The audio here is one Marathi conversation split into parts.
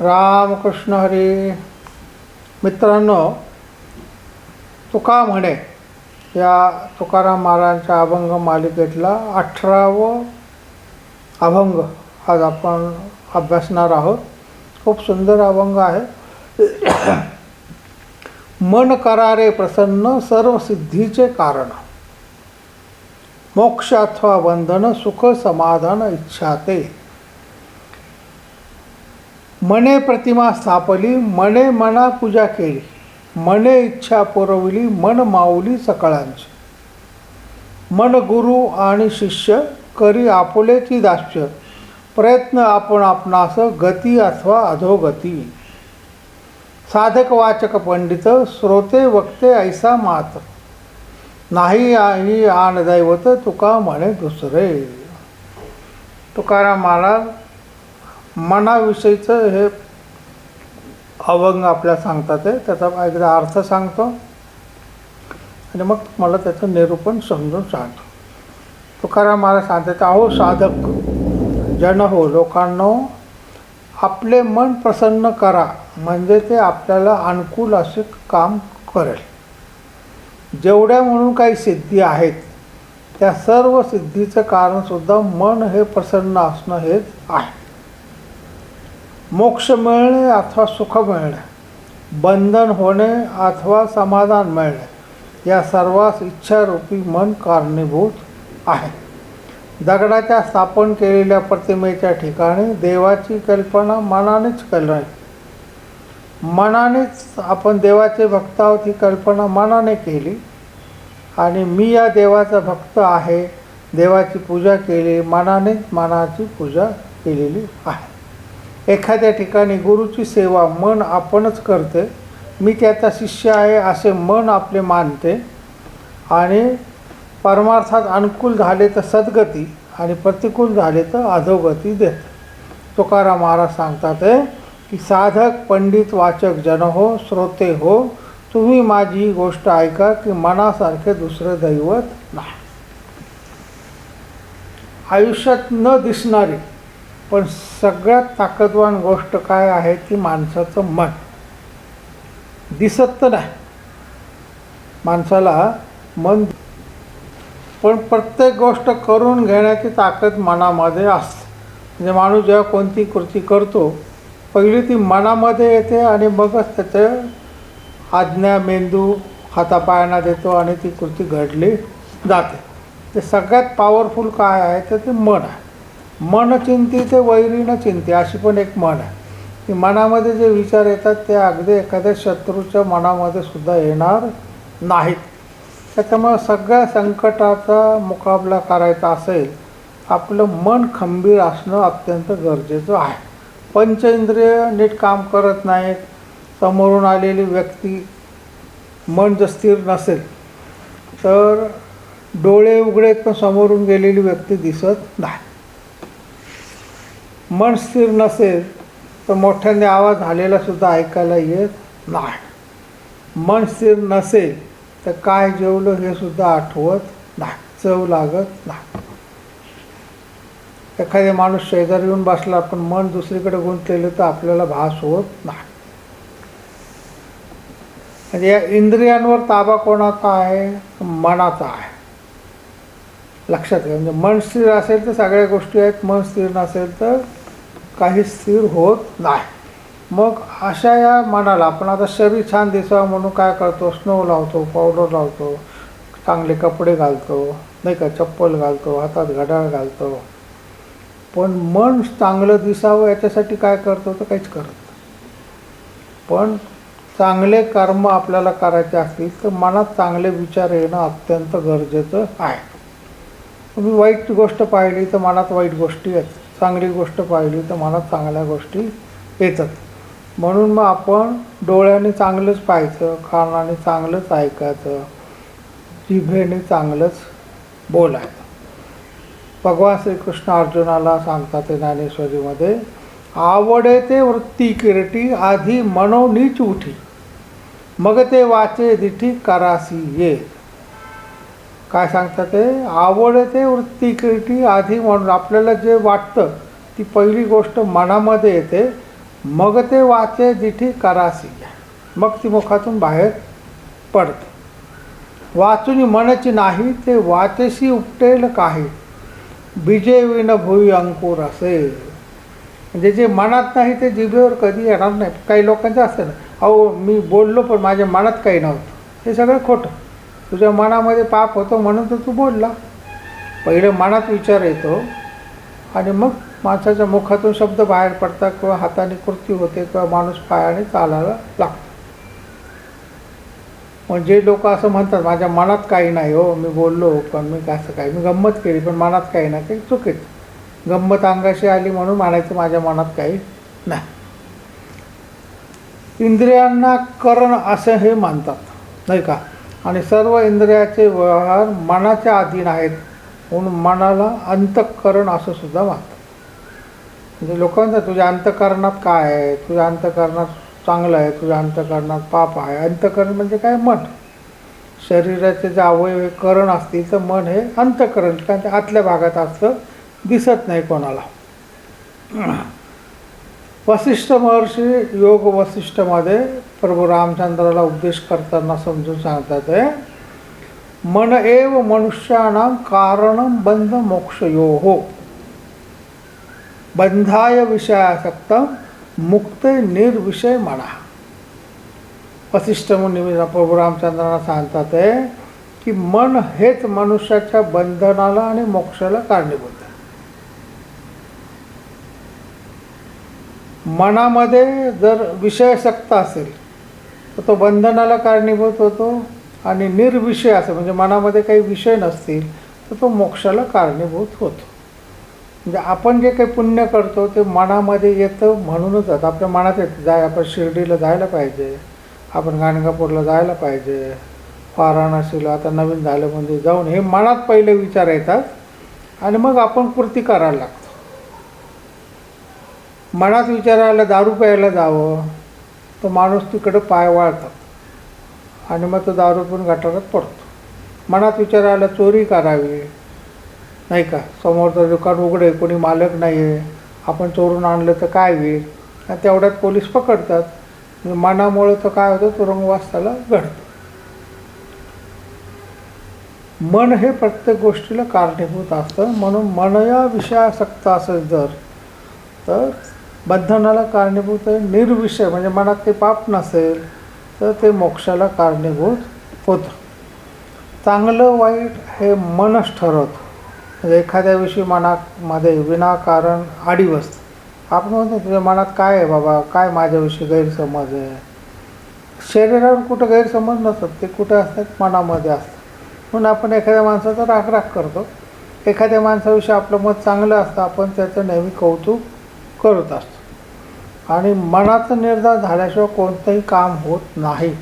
रामकृष्ण हरी. मित्रांनो तुका म्हणे या तुकाराम महाराजांच्या अभंग मालिकेतला अठरावं अभंग आज आपण अभ्यासणार आहोत. खूप सुंदर अभंग आहे. मन करारे प्रसन्न सर्व सिद्धीचे कारण. मोक्ष अथवा बंधन सुख समाधान इच्छा ते मने प्रतिमा स्थापली मने मना पूजा केली मने इच्छा पुरवली मन माऊली सकळांची मन गुरु आणि शिष्य करी आपुलेची दास्य प्रयत्न आपण आपणास गती अथवा अधोगती साधक वाचक पंडित श्रोते वक्ते ऐसा मात नाही आई आण दैवत तुका म्हणे दुसरे तुकाराम महाराज मनाविषयीचं हे अवंग आपल्याला सांगतात आहे त्याचा एकदा अर्थ सांगतो. आणि मग मला त्याचं निरूपण समजून सांगतो. तुकाराम महाराज सांगतात अहो साधक जन हो लोकांनो आपले मन प्रसन्न करा. म्हणजे ते आपल्याला अनुकूल असे काम करेल. जेवढ्या म्हणून काही सिद्धी आहेत त्या सर्व सिद्धीचं कारणसुद्धा मन हे प्रसन्न असणं हेच आहे. मोक्ष मिळणे अथवा सुख मिळणे. बंधन होणे अथवा समाधान मिळणे. या सर्वास इच्छारूपी मन कारणीभूत आहे. दगडाच्या स्थापन केलेल्या प्रतिमेच्या ठिकाणी देवाची कल्पना मनानेच करणे मनानेच आपण देवाचे भक्त आहोत ही कल्पना मनाने केली. आणि मी या देवाचा भक्त आहे देवाची पूजा केली मनानेच मनाची पूजा केलेली आहे. एखाद्या ठिकाणी गुरुची सेवा मन आपणच करते मी त्याचा शिष्य आहे असे मन आपले मानते आणि परमार्थात अनुकूल झाले तर सद्गती आणि प्रतिकूल झाले तर अधोगती देते. तुकाराम महाराज सांगतात आहे की साधक पंडित वाचक जन हो श्रोते हो तुम्ही माझी ही गोष्ट ऐका की मनासारखे दुसरे दैवत नाही. आयुष्यात न दिसणारी पण सगळ्यात ताकदवान गोष्ट काय आहे ती माणसाचं मन. दिसत तर नाही. माणसाला मन पण प्रत्येक गोष्ट करून घेण्याची ताकद मनामध्ये असते. म्हणजे माणूस जेव्हा कोणती कृती करतो पहिली ती मनामध्ये येते आणि मगच त्याचे आज्ञा मेंदू हातापायांना देतो आणि ती कृती घडली जाते. ते सगळ्यात पॉवरफुल काय आहे तर ते मन आहे. मन चिंती ते वैरीनं चिंती अशी पण एक मन आहे. की मनामध्ये जे विचार येतात ते अगदी एखाद्या शत्रूच्या मनामध्ये सुद्धा येणार नाहीत. त्याच्यामुळे सगळ्या संकटाचा मुकाबला करायचा असेल आपलं मन खंबीर असणं अत्यंत गरजेचं आहे. पंचेंद्रिय नीट काम करत नाहीत समोरून आलेली व्यक्ती मन जर स्थिर नसेल तर डोळे उघडेत पण समोरून गेलेली व्यक्ती दिसत नाही. मन स्थिर नसेल तर मोठ्याने आवाज झालेला सुद्धा ऐकायला येत नाही. मन स्थिर नसेल तर काय जेवलं हे सुद्धा आठवत नाही चव लागत नाही. एखादा माणूस शेजारी येऊन बसला पण मन दुसरीकडे गुंतलेलं तर आपल्याला भास होत नाही. म्हणजे या इंद्रियांवर ताबा कोणाचा आहे? मनाचा आहे. लक्षात घ्या म्हणजे मन स्थिर असेल तर सगळ्या गोष्टी आहेत मन स्थिर नसेल तर काही स्थिर होत नाही. मग अशा या मनाला आपण आता शरीर छान दिसावं म्हणून काय करतो? स्नो लावतो पावडर लावतो चांगले कपडे घालतो नाही का? चप्पल घालतो हातात घड्याळ घालतो. पण मन चांगलं दिसावं याच्यासाठी काय करतो? तर काहीच करत नाही. पण चांगले कर्म आपल्याला करायचे असतील तर मनात चांगले विचार येणं अत्यंत गरजेचं आहे. तुम्ही वाईट गोष्ट पाहिली तर मनात वाईट गोष्टी येतात. चांगली गोष्ट पाहिली तर मला चांगल्या गोष्टी येतात. म्हणून मग आपण डोळ्याने चांगलंच पाहायचं कानाने चांगलंच ऐकायचं जिभेने चांगलंच बोलायचं. भगवान श्रीकृष्ण अर्जुनाला सांगतात ते ज्ञानेश्वरीमध्ये आवडे ते वृत्ती किरटी आधी मनोनीच उठी. मग ते वाचे दिठी करासी ये. काय सांगतात ते? आवड ते वृत्ती क्रिटी आधी म्हणून. आपल्याला जे वाटतं ती पहिली गोष्ट मनामध्ये येते. मग ते वाचे जिठी करासी. मग ती मुखातून बाहेर पडते. वाचून मनची नाही ते वाचेशी उपटेल काही. बीजे विन भुई अंकुर असे. म्हणजे जे मनात नाही ते जिभेवर कधी येणार नाही. काही लोकांचं असतं ना अहो मी बोललो पण माझ्या मनात काही नव्हतं. हे सगळं खोटं. तुझ्या मनामध्ये पाप होतं म्हणून तर तू बोलला. पहिले मनात विचार येतो आणि मग माणसाच्या मुखातून शब्द बाहेर पडतात किंवा हाताने कृती होते किंवा माणूस पायाने चालायला लागतो. म्हणजे लोक असं म्हणतात माझ्या मनात काही नाही हो मी बोललो पण मी असं काही मी गंमत केली पण मनात काही नाही ते चुकीचं. गंमत अंगाशी आली म्हणून म्हणायचं माझ्या मनात काही नाही. इंद्रियांना करण असं हे मानतात नाही का? आणि सर्व इंद्रियाचे व्यवहार मनाच्या अधीन आहेत. म्हणून मनाला अंतःकरण असं सुद्धा म्हणतात. म्हणजे लोकांचं तुझ्या अंतकरणात काय आहे? तुझ्या अंतकरणात चांगलं आहे तुझ्या अंतकरणात पाप आहे. अंतकरण म्हणजे काय? मन. शरीराचे जे अवयव हे करण असतील तर मन हे अंतकरण कारण ते आतल्या भागात असतं दिसत नाही कोणाला. वसिष्ठ महर्षी योग वसिष्ठमध्ये प्रभू रामचंद्राला उपदेश करताना समजून सांगतात आहे मन एव मनुष्याना कारण बंध मोक्षयो। हो बंधाय विषयासक्त मुक्त निर्विषय म्हणा वसिष्ठ मुनी प्रभू रामचंद्रांना सांगतात आहे की मन हेच मनुष्याच्या बंधनाला आणि मोक्षाला कारणीभूत आहे. मनामध्ये जर विषयसक्त असेल तर तो बंधनाला कारणीभूत होतो आणि निर्विषय असं म्हणजे मनामध्ये काही विषय नसतील तर तो मोक्षाला कारणीभूत होतो. म्हणजे आपण जे काही पुण्य करतो ते मनामध्ये येतं म्हणूनच जातं आपल्या मनात येतं. जाय आपण शिर्डीला जायला पाहिजे आपण गाणगापूरला जायला पाहिजे वाराणसीला आता नवीन झालं म्हणजे जाऊन हे मनात पहिले विचार येतात आणि मग आपण कृती करायला लागतो. मनात विचारायला दारू प्यायला जावं तो माणूस तिकडं पाय वाळतात आणि मग तो दारू पण गटारात पडतो. मनात विचारायला चोरी करावी. नाही का? समोरचं दुकान उघडे कोणी मालक नाही आहे आपण चोरून आणलं तर काय होईल? आणि तेवढ्यात पोलीस पकडतात. मनामुळं तर काय होतं? तुरुंगवास त्याला घडतं मन हे प्रत्येक गोष्टीला कारणीभूत असतं. म्हणून मन या विषयासक्त असेल जर तर बंधनाला कारणीभूत आहे निर्विषय म्हणजे मनात ते पाप नसेल तर ते मोक्षाला कारणीभूत होतं. चांगलं वाईट हे मनच ठरवतं. म्हणजे एखाद्याविषयी मनामध्ये विनाकारण आडी बसतं. आपण म्हणतो तुझ्या मनात काय आहे बाबा? काय माझ्याविषयी गैरसमज आहे? शरीरावर कुठं गैरसमज नसतात ते कुठं असतात? मनामध्ये असतात म्हणून आपण एखाद्या माणसाचा रागराग करतो. एखाद्या माणसाविषयी आपलं मत चांगलं असतं आपण त्याचं नेहमी कौतुक करत असतो. आणि मनाचा निर्धार झाल्याशिवाय कोणतंही काम होत नाही.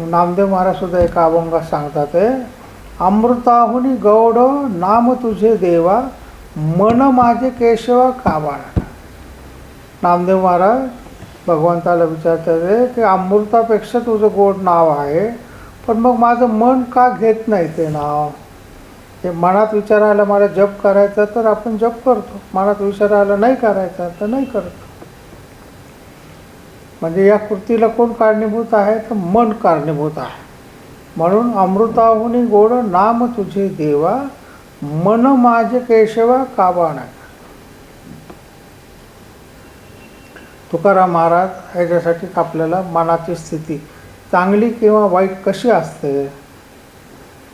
नामदेव महाराजसुद्धा एका अभंगात सांगतात आहे अमृताहुनी गौड नाम तुझे देवा मन माझे केशव काबाळा नामदेव महाराज भगवंताला विचारतात की अमृतापेक्षा तुझं गोड नाव आहे पण मग माझं मन का घेत नाही ते नाव? हे मनात विचारायला मला जप करायचा तर आपण जप करतो. मनात विचारायला नाही करायचा तर नाही करतो. म्हणजे या कृतीला कोण कारणीभूत आहे? तर मन कारणीभूत आहे. म्हणून अमृताहुनी गोड नाम तुझे देवा मन माझे केशवा काबाणा तुकाराम महाराज याच्यासाठी आपल्याला मनाची स्थिती चांगली किंवा वाईट कशी असते?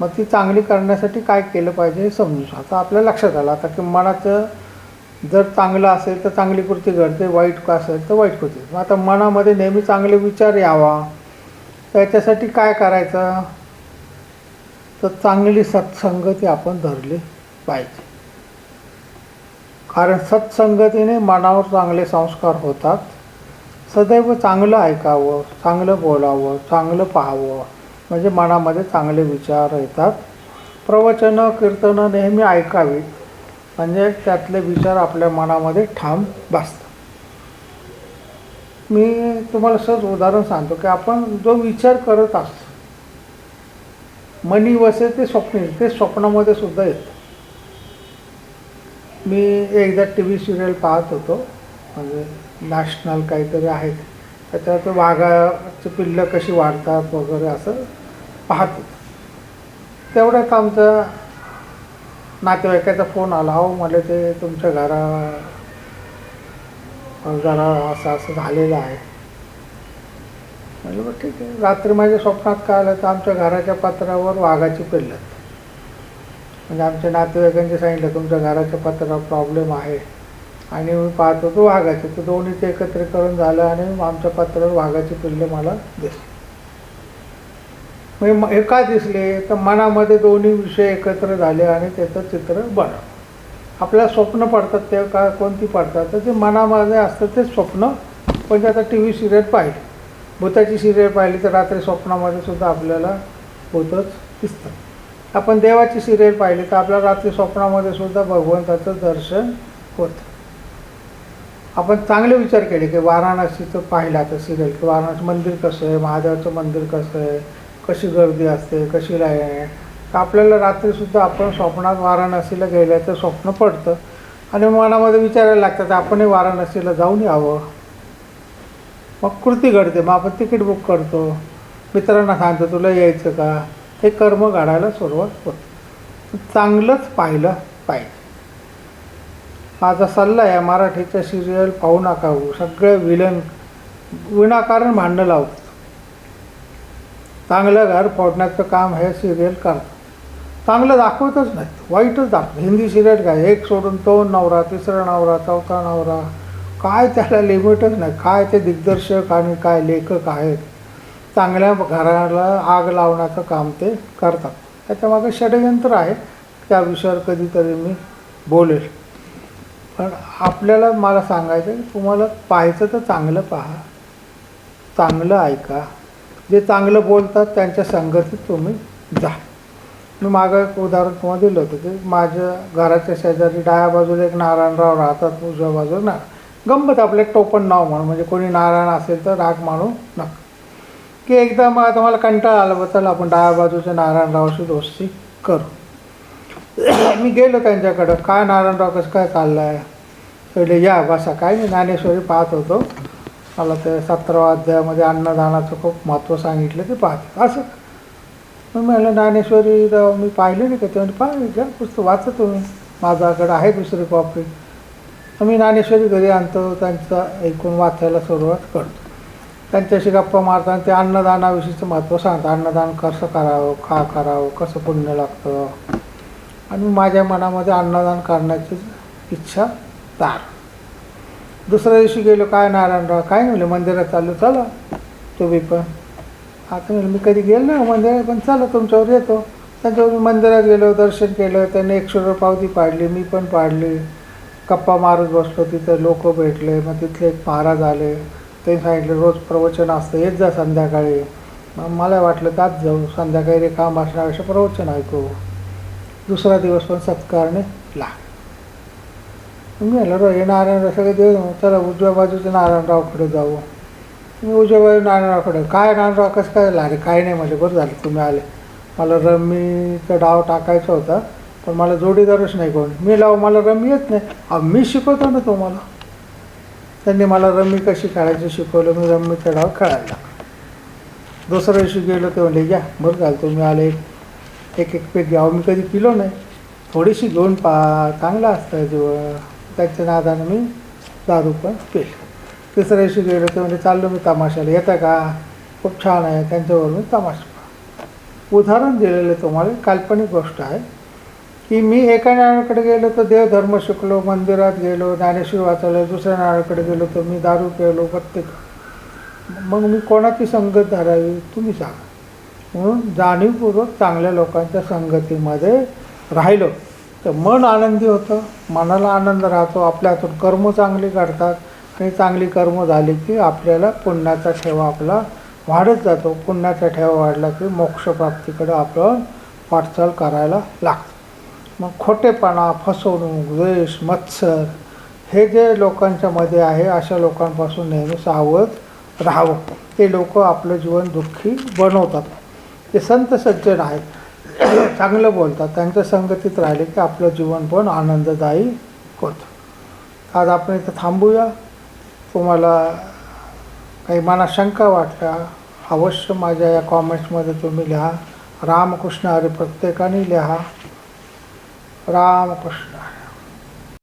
मग ती चांगली करण्यासाठी काय केलं पाहिजे हे समजू आता आपल्या लक्षात आलं. आता की मनाचं जर चांगलं असेल तर चांगली कृती घडते वाईट का असेल तर वाईट कृती. मग आता मनामध्ये नेहमी चांगले विचार यावा. त्याच्यासाठी काय करायचं? तर चांगली सत्संगती आपण धरली पाहिजे. कारण सत्संगतीने मनावर चांगले संस्कार होतात. सदैव चांगलं ऐकावं चांगलं बोलावं चांगलं पाहावं. म्हणजे मनामध्ये चांगले विचार येतात. प्रवचनं कीर्तनं नेहमी ऐकावीत. म्हणजे त्यातले विचार आपल्या मनामध्ये ठाम बसतात. मी तुम्हाला सहज उदाहरण सांगतो की आपण जो विचार करत असतो मनी वसे ते स्वप्न ते स्वप्नामध्ये सुद्धा येतं. मी एकदा टी व्ही सिरियल पाहत होतो म्हणजे नॅशनल काहीतरी आहेत त्याच्यात वाघाची पिल्लं कशी वाढतात वगैरे असं पाहतो तेवढ्यात आमचा नातेवाईकाचा फोन आला हो मला ते तुमच्या घरा जरा असं असं झालेलं आहे. म्हणलं बरं ठीक आहे. रात्री माझ्या स्वप्नात काय आलं तर आमच्या घराच्या पत्रावर वाघाची पिल्लं म्हणजे आमच्या नातेवाईकांनी सांगितलं तुमच्या घराच्या पत्रावर प्रॉब्लेम आहे. आणि मी पाहत होतो वाघाचे. तर दोन्हीचे एकत्रीकरण झालं आणि आमच्या पत्रावर वाघाची पिल्लं मला दिसली. म्हणजे एका हे का दिसले? तर मनामध्ये दोन्ही विषय एकत्र झाले आणि त्याचं चित्र बनवलं. आपल्या स्वप्न पडतात ते का कोणती पडतात? तर ते मनामध्ये असतं ते स्वप्न. म्हणजे आता टी व्ही सिरियल पाहिली. भूताची सिरियल पाहिली तर रात्री स्वप्नामध्ये सुद्धा आपल्याला भूतच दिसतं आपण देवाची सिरियल पाहिली तर आपल्या रात्री स्वप्नामध्ये सुद्धा भगवंताचं दर्शन होतं. आपण चांगले विचार केले की वाराणसीचं पाहिलं आता सिरियल की वाराणसी मंदिर कसं आहे महादेवाचं मंदिर कसं आहे कशी गर्दी असते कशी लाईन तर आपल्याला रात्रीसुद्धा आपण स्वप्नात वाराणसीला गेल्याचं स्वप्न पडतं. आणि मनामध्ये विचारायला लागतं आपणही वाराणसीला जाऊन यावं. मग कृती घडते मग आपण तिकीट बुक करतो. मित्रांना सांगतो तुला यायचं का? हे कर्म घडायला सुरुवात होते. चांगलंच पाहिलं पाहिजे. माझा सल्ला आहे मराठीच्या सिरियल पाहू नका हो. सगळे विलन विनाकारण भांडणं लावतो चांगलं घर फोडण्याचं काम हे सिरियल करतात. चांगलं दाखवतच नाहीत वाईटच दाखवत हिंदी सिरियल काय? एक सोडून दोन नवरा तिसरा नवरा चौथा नवरा काय त्याला लिमिटच नाही. काय ते दिग्दर्शक आणि काय लेखक आहेत. चांगल्या घराला आग लावण्याचं काम ते करतात. त्याच्यामागे षडयंत्र आहे. त्या विषयावर कधीतरी मी बोलेल. पण आपल्याला मला सांगायचं की तुम्हाला पाहायचं तर चांगलं पहा. चांगलं ऐका. जे चांगलं बोलतात त्यांच्या संगतीत तुम्ही जा. मी मागं एक उदाहरण तुम्हाला दिलं होतं की माझ्या घराच्या शेजारी डाव्या बाजूला एक नारायणराव राहतात उजव्या बाजूला ना गंमत आपलं एक टोपण नाव म्हणून म्हणजे कोणी नारायण असेल तर राग मानू नका. की एकदा मग आता मला कंटाळा आला बा चला आपण डाव्या बाजूच्या नारायणरावशी दोस्ती करू. मी गेलो त्यांच्याकडं काय नारायणराव कसं काय चाललं आहे पहिले या बसा काय मी ज्ञानेश्वरी पाहत होतो. मला ते सतरावा अध्यायामध्ये अन्नदानाचं खूप महत्त्व सांगितलं ते पाहते. असं. मग म्हणलं ज्ञानेश्वरी राव मी पाहिले नाही का? ते म्हणजे पाहिजे घ्या पुस्तक वाचा तुम्ही. माझ्याकडं आहे दुसरी कॉपी तर मी ज्ञानेश्वरी घरी आणतो त्यांचं ऐकून वाचायला सुरुवात करतो. त्यांच्याशी गप्पा मारताना ते अन्नदानाविषयीचं महत्त्व सांगतं अन्नदान कसं करावं का करावं कसं पुण्य लागतं? आणि माझ्या मनामध्ये अन्नदान करण्याची इच्छा तार दुसऱ्या दिवशी गेलो काय नारायणराव काय नाही मंदिरात चाललो चला. तुम्ही पण. आता म्हणलं मी कधी गेलो नाही हो मंदिरात पण चला तुमच्यावर येतो. त्यांच्यावर मी मंदिरात गेलो दर्शन केलं त्यांनी एकशे रुपये पावती पाडली मी पण पाडली. गप्पा मारत बसलो तिथं लोक भेटले मग तिथले एक महाराज आले. ते सांगितले रोज प्रवचन असतं येत जा संध्याकाळी. मग मला वाटलं त्यात जाऊ संध्याकाळी रे काम असण्यापेक्षा प्रवचन ऐकू. दुसरा दिवस पण सत्कारने लाग मी म्हणलं रो हे नारायणराव सगळे देव चला उजव्या बाजूच्या नारायणरावकडे जाऊ. मी उजव्या बाजू नारायणरावकडे काय नारायणराव कसं काय झालं? अरे काय नाही म्हणजे बरं झालं तुम्ही आले. मला रम्मीचा डाव टाकायचा होता पण मला जोडीदारच नाही कोण. मी लाव मला रम्मी येत नाही. अहो, मी शिकवतो ना तुम्हाला. त्यांनी मला रम्मी कशी खेळायची शिकवलं मी रमीचा डाव खेळायला. लागलो दुसऱ्या दिवशी गेलो ते म्हणले घ्या बरं झालं तुम्ही आले. एक एक पेक घ्यावं मी कधी पिलो नाही. थोडीशी घेऊन पा चांगलं असतं जेव्हा त्यांच्या नादानं मी दारू पण पेल. तिसऱ्या दिवशी गेलो ते म्हणजे चाललो मी तमाशाला. येतं का? खूप छान आहे. त्यांच्यावर मी तमाशा उदाहरण दिलेलं तुम्हाला काल्पनिक गोष्ट आहे की मी एका नाण्याकडे गेलो तर देवधर्म शिकलो मंदिरात गेलो ज्ञानेश्वर वाचवलं दुसऱ्या नाण्याकडे गेलो तर मी दारू केलो प्रत्येक मग मी कोणाची संगत धरावी? तुम्ही सांगा. म्हणून जाणीवपूर्वक चांगल्या लोकांच्या संगतीमध्ये राहिलो. तर मन आनंदी होतं मनाला आनंद राहतो आपल्यातून कर्म चांगली काढतात आणि चांगली कर्म झाली की आपल्याला पुण्याचा ठेवा आपला वाढत जातो. पुण्याचा ठेवा वाढला की मोक्षप्राप्तीकडे आपण वाटचाल करायला लागतो. मग खोटेपणा फसवणूक द्वेष मत्सर हे जे लोकांच्या मध्ये आहे अशा लोकांपासून नेहमी सावध राहावं. ते लोक आपलं जीवन दुःखी बनवतात. ते संत सज्जन आहेत. चांगलं बोलतात. त्यांच्या संगतीत राहिले की आपलं जीवन पण आनंददायी होतं. आज आपण इथं थांबूया. तुम्हाला काही मनात शंका वाटल्या अवश्य माझ्या या कॉमेंट्समध्ये तुम्ही लिहा. रामकृष्ण हरी प्रत्येकाने लिहा. रामकृष्ण